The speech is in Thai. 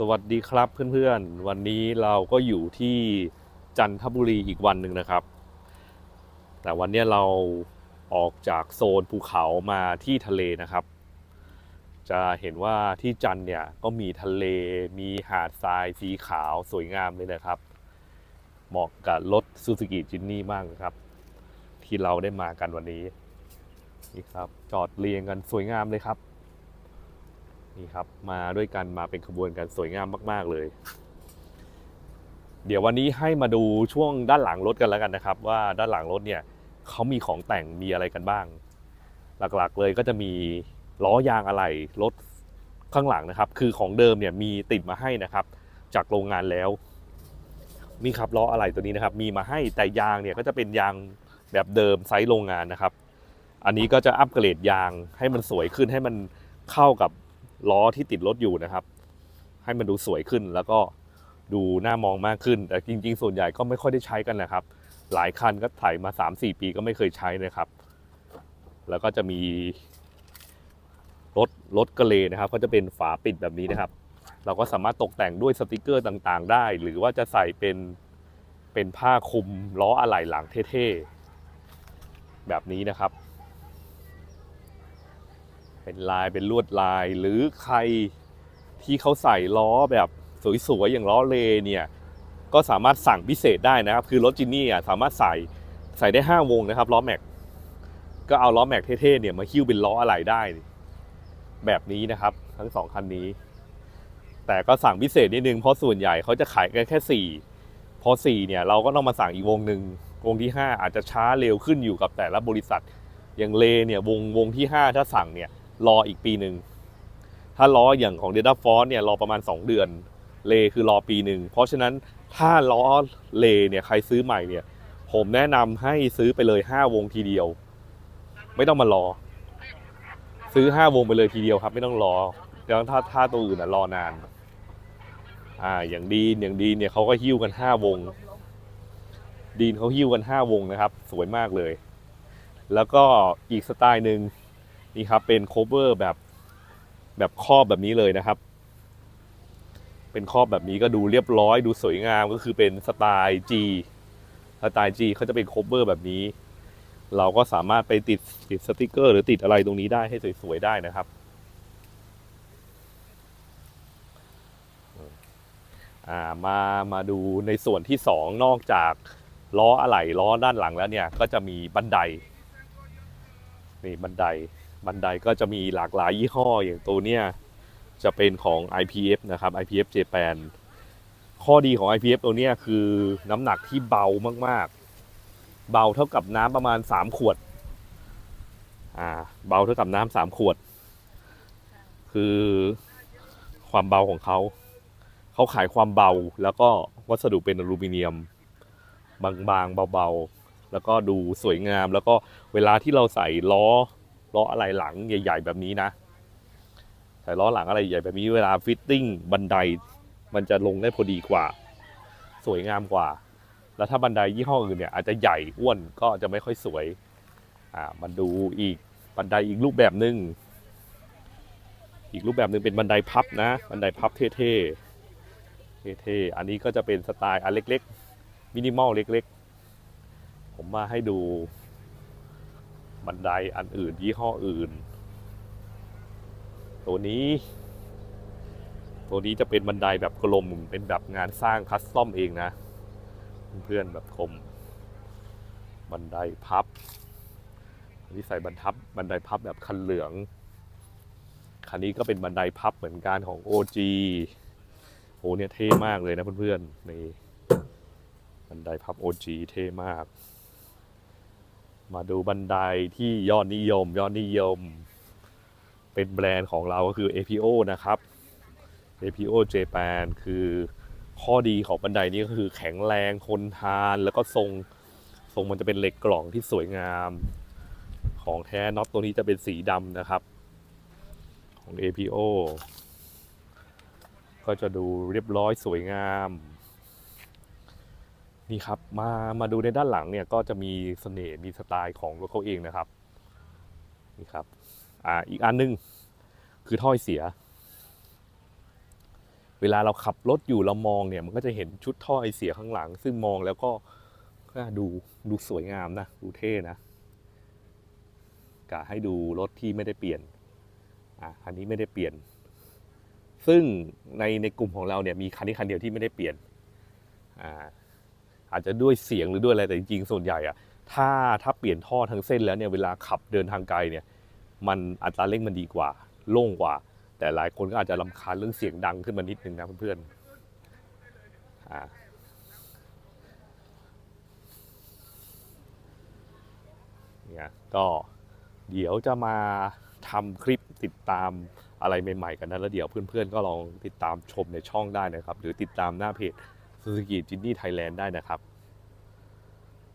สวัสดีครับเพื่อนๆ วันนี้เราก็อยู่ที่จันทบุรีอีกวันหนึ่งนะครับ แต่วันนี้เราออกจากโซนภูเขามาที่ทะเลนะครับ จะเห็นว่าที่จันเนี่ยก็มีทะเลมีหาดทรายสีขาวสวยงามเลยนะครับ เหมาะกับรถซูซูกิจินนี่มากครับ ที่เราได้มากันวันนี้นี่ครับจอดเรียงกันสวยงามเลยครับ นี่ครับ มาด้วยกันมาเป็นขบวนกันสวยงามมาก ๆเลย เดี๋ยววันนี้ให้มาดูช่วงด้านหลังรถกันแล้วกันนะครับ ว่าด้านหลังรถเนี่ยเขามีของแต่งมีอะไรกันบ้าง หลักๆเลยก็จะมีล้อยางอะไหล่รถข้างหลังนะครับ คือของเดิมเนี่ยมีติดมาให้นะครับ จากโรงงานแล้วนี่ครับล้ออะไหล่ตัวนี้นะครับ มีมาให้แต่ยางเนี่ยก็จะเป็นยางแบบเดิมไซส์โรงงานนะครับ อันนี้ก็จะอัปเกรดยางให้มันสวยขึ้นให้มันเข้ากับ ล้อที่ติดรถอยู่นะครับ ให้มันดูสวยขึ้นแล้วก็ดูน่ามองมากขึ้น แต่จริง ๆ ส่วนใหญ่ก็ไม่ค่อยได้ใช้กันนะครับ หลายคันก็ถ่ายมา 3-4 ปีก็ไม่เคยใช้นะครับ แล้วก็จะมีรถรถกระเลนะครับก็จะเป็นฝาปิดแบบนี้นะครับ เราก็สามารถตกแต่งด้วยสติกเกอร์ต่างๆ ได้ หรือว่าจะใส่เป็นเป็นผ้าคลุมล้ออะไหล่หลังเท่ๆแบบนี้นะครับ เป็นลายเป็นลวดลาย หรือใครที่เขาใส่ล้อแบบสวยๆอย่างล้อเลเนี่ยก็สามารถสั่งพิเศษได้นะครับ คือรถจินนี่อะสามารถใส่ใส่ได้ 5 วงนะครับล้อแม็กก็เอาล้อแม็กเท่ๆเนี่ยมาคิ้วเป็นล้ออะไหล่ได้ แบบนี้นะครับ ทั้งสองคันนี้ แต่ก็สั่งพิเศษนิดนึงเพราะส่วนใหญ่เขาจะขายกันแค่ 4 พอ 4 เนี่ยเราก็ต้องมาสั่งอีกวงหนึ่งวงที่ 5 อาจจะช้าเร็วขึ้นอยู่กับแต่ละบริษัทอย่างเลเนี่ยวงวงที่ 5 ถ้าสั่งเนี่ย รออีกปีหนึ่ง ถ้าล้ออย่างของ Delta Force เนี่ยรอประมาณ 2 เดือน เลคือรอปีหนึ่ง เพราะฉะนั้นถ้าล้อเลเนี่ยใครซื้อใหม่เนี่ย ผมแนะนำให้ซื้อไปเลย 5 วงทีเดียว ไม่ต้องมารอ ซื้อ 5 วงไปเลยทีเดียวครับ ไม่ต้องรอแล้วถ้าถ้าตัวอื่นอะรอนาน อ่า อย่างดีนอย่างดีนเนี่ยเขาก็หิ้วกัน 5 วง ดีนเขาหิ้วกัน 5 วงนะครับ สวยมากเลย แล้วก็อีกสไตล์หนึ่ง นี่ครับเป็นโคเวอร์แบบแบบครอบแบบนี้เลยนะครับ เป็นครอบแบบนี้ก็ดูเรียบร้อยดูสวยงามก็คือเป็นสไตล์ G สไตล์ G เขาจะเป็นโคเวอร์แบบนี้ เราก็สามารถไปติดติดสติกเกอร์ หรือติดอะไรตรงนี้ได้ให้สวยๆได้นะครับามามาดูในส่วนที่สองนอกจากล้ออะไหล่ล้อด้านหลังแล้วเนี่ย ก็จะมีบันได นี่บันได บันไดก็จะมีหลากหลายยี่ห้ออย่างตัวเนี้ยจะเป็นของ IPF นะครับ IPF Japan ข้อดีของ IPF ตัวเนี้ยคือน้ำหนักที่เบามากๆ เบาเท่ากับน้ำประมาณ 3 ขวด อ่า เบาเท่ากับน้ำสามขวด คือความเบาของเขา เขาขายความเบาแล้วก็วัสดุเป็นอลูมิเนียม บางๆ เบาๆ แล้วก็ดูสวยงาม แล้วก็เวลาที่เราใส่ล้อ ล้ออะไรหลังใหญ่ ๆ แบบนี้นะใส่ล้อหลังอะไรใหญ่แบบนี้เวลาฟิตติ้งบันไดมันจะลงได้พอดีกว่า สวยงามกว่า แล้วถ้าบันไดยี่ห้ออื่นเนี่ยอาจจะใหญ่อ้วนก็จะไม่ค่อยสวยอ่ามาดูอีกบันไดอีกรูปแบบหนึ่งอีกรูปแบบหนึ่งเป็นบันไดพับนะบันไดพับเท่ๆเท่ๆอันนี้ก็จะเป็นสไตล์อันเล็กๆมินิมอลเล็กๆ ผมมาให้ดู บันไดอันอื่นยี่ห้ออื่น ตัวนี้ ตัวนี้จะเป็นบันไดแบบกลมเป็นแบบงานสร้างคัสตอมเองนะ เพื่อนๆแบบกลมบันไดพับอันนี้ใส่บันทับบันไดพับแบบคันเหลือง คันนี้ก็เป็นบันไดพับเหมือนกันของ OG โอ้เนี่ยเท่มากเลยนะเพื่อนๆนี่บันไดพับ OG เท่มาก มาดูบันไดที่ยอดนิยม ยอดนิยม เป็นแบรนด์ของเราก็คือ APO นะครับ APO Japan คือข้อดีของบันไดนี้ก็คือแข็งแรงทนทานแล้วก็ทรงทรงมันจะเป็นเหล็กกล่องที่สวยงาม ของแท้น็อตตัวนี้จะเป็นสีดำนะครับ ของ APO ก็จะดูเรียบร้อยสวยงาม นี่ครับมามาดูในด้านหลังเนี่ยก็จะมีเสน่ห์มีสไตล์ของรถเขาเองนะครับนี่ครับอ่าอีกอันหนึงคือถ้อยเสีย เวลาเราขับรถอยู่เรามองเนี่ยมันก็จะเห็นชุดท่อไอเสียข้างหลัง ซึ่งมองแล้วก็ก็ดูดูสวยงามนะดูเท่นะกะให้ดูรถที่ไม่ได้เปลี่ยนอะคันนี้ไม่ได้เปลี่ยน ซึ่งในในกลุ่มของเราเนี่ยมีคันนี้คันเดียวที่ไม่ได้เปลี่ยนอ่า อาจจะด้วยเสียงหรือด้วยอะไรแต่จริงๆส่วนใหญ่อะถ้าถ้าเปลี่ยนท่อทั้งเส้นแล้วเนี่ยเวลาขับเดินทางไกลเนี่ยมันอัตราเร่งมันดีกว่า โล่งกว่า แต่หลายคนก็อาจจะลำคาญเรื่องเสียงดังขึ้นมานิดนึงนะเพื่อนๆอ่าเนี่ยก็เดี๋ยวจะมาทำคลิปติดตามอะไรใหม่ๆกันนะแล้วเดี๋ยวเพื่อนๆก็ลองติดตามชมในช่องได้นะครับ หรือติดตามหน้าเพจ Suzuki Ginny Thailand ได้นะครับ